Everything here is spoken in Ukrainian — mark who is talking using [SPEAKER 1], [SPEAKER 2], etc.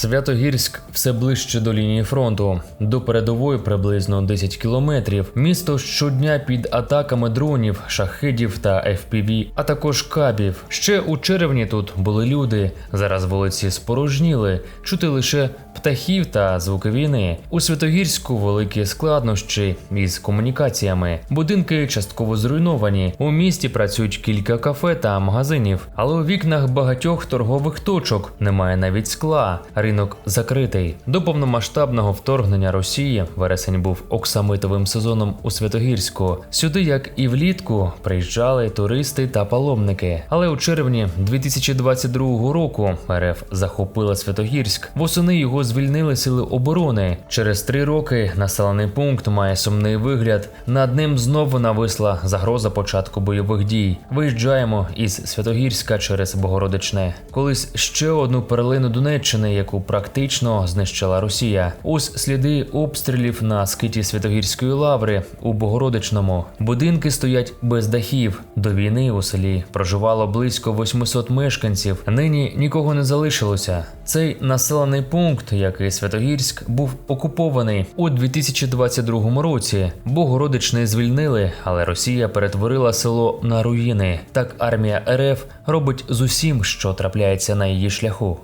[SPEAKER 1] Святогірськ все ближче до лінії фронту. До передової приблизно 10 кілометрів. Місто щодня під атаками дронів, шахедів та FPV, а також кабів. Ще у червні тут були люди. Зараз вулиці спорожніли, чути лише птахів та звуки війни. У Святогірську великі складнощі із комунікаціями. Будинки частково зруйновані. У місті працюють кілька кафе та магазинів, але у вікнах багатьох торгових точок немає навіть скла. Ринок закритий. До повномасштабного вторгнення Росії вересень був оксамитовим сезоном у Святогірську. Сюди, як і влітку, приїжджали туристи та паломники. Але у червні 2022 року РФ захопила Святогірськ. Восени його звільнили сили оборони. Через три роки населений пункт має сумний вигляд. Над ним знову нависла загроза початку бойових дій. Виїжджаємо із Святогірська через Богородичне. Колись ще одну перлину Донеччини, яку практично знищила Росія. Ось сліди обстрілів на скиті Святогірської лаври у Богородичному. Будинки стоять без дахів. До війни у селі проживало близько 800 мешканців. Нині нікого не залишилося. Цей населений пункт, як і Святогірськ, був окупований у 2022 році. Богородичне звільнили, але Росія перетворила село на руїни. Так армія РФ робить з усім, що трапляється на її шляху.